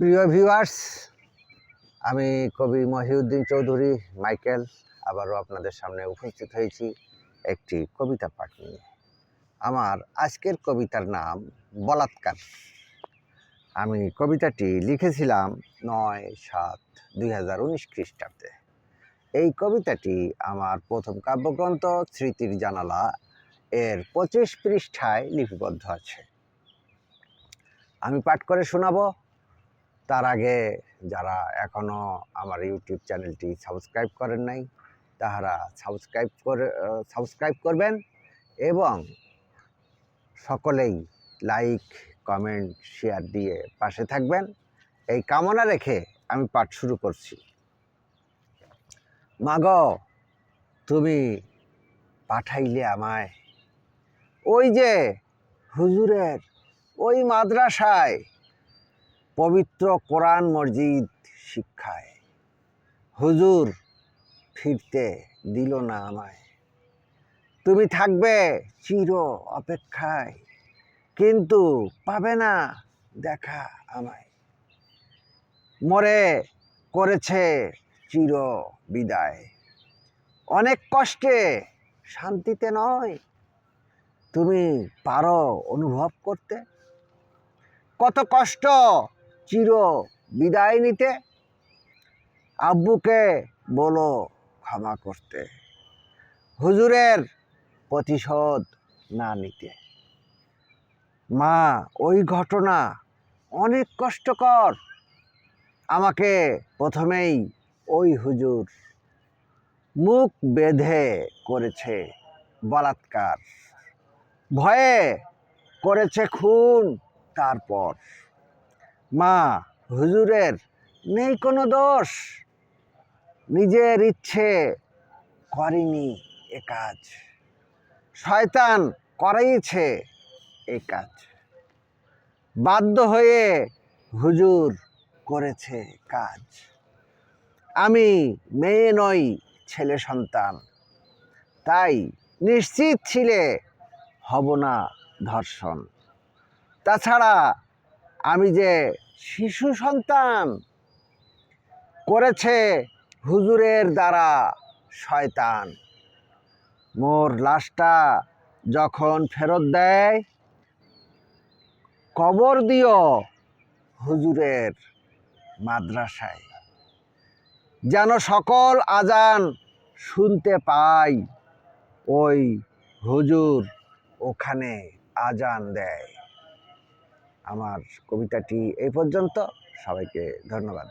প্রিয় ভিউয়ার্স আমি কবি মহিউদ্দিন চৌধুরী, মাইকেল, আবারও আপনাদের সামনে উপস্থিত হয়েছি একটি কবিতা পাঠ নিয়ে। আমার আজকের কবিতার নাম বলাৎকার। আমি কবিতাটি লিখেছিলাম নয় সাত দুই হাজার উনিশ খ্রিস্টাব্দে। এই কবিতাটি আমার প্রথম কাব্যগ্রন্থ, স্মৃতির জানালা, এর পঁচিশ পৃষ্ঠায় লিপিবদ্ধ আছে। আমি পাঠ করে শোনাবো। তার আগে যারা এখনও আমার ইউটিউব চ্যানেলটি সাবস্ক্রাইব করেন নাই, তাহারা সাবস্ক্রাইব করে সাবস্ক্রাইব করবেন এবং সকলেই লাইক কমেন্ট শেয়ার দিয়ে পাশে থাকবেন। এই কামনা রেখে আমি পাঠ শুরু করছি। মাগ, তুমি পাঠাইলে আমায়। ওই যে হুজুরের, ওই মাদ্রাসায় পবিত্র কোরআন মসজিদ শিক্ষায়। হুজুর ফিরতে দিল না আমায়। তুমি থাকবে চির অপেক্ষায়, কিন্তু পাবে না দেখা আমায়। মরে করেছে চির বিদায়। অনেক কষ্টে শান্তিতে নয়। তুমি পারো অনুভব করতে। কত কষ্ট চির বিদায় নিতে আব্বুকে বলো ক্ষমা করতে। হুজুরের প্রতিশোধ না নিতে। মা, ওই ঘটনা অনেক কষ্টকর। আমাকে প্রথমেই ওই হুজুর মুখ বেঁধে করেছে বলাৎকার। ভয়ে করেছে খুন তারপর। মা হুজুরের নেই কোনো দোষ। নিজের ইচ্ছে করেনি এ কাজ। শয়তান করাইছে এ কাজ। বাধ্য হয়ে হুজুর করেছে কাজ। আমি মেয়ে নই, ছেলে সন্তান। তাই নিশ্চিত ছিলে হব না ধর্ষণ। তাছাড়া আমি যে শিশু সন্তান করেছে হুজুরের দ্বারা শয়তান। মোর লাশটা যখন ফেরত দেয়, কবর দিও হুজুরের মাদ্রাসায়। যেন সকল আজান শুনতে পাই, ওই হুজুর ওখানে আজান দেয়। আমার কবিতাটি এই পর্যন্ত। সবাইকে ধন্যবাদ।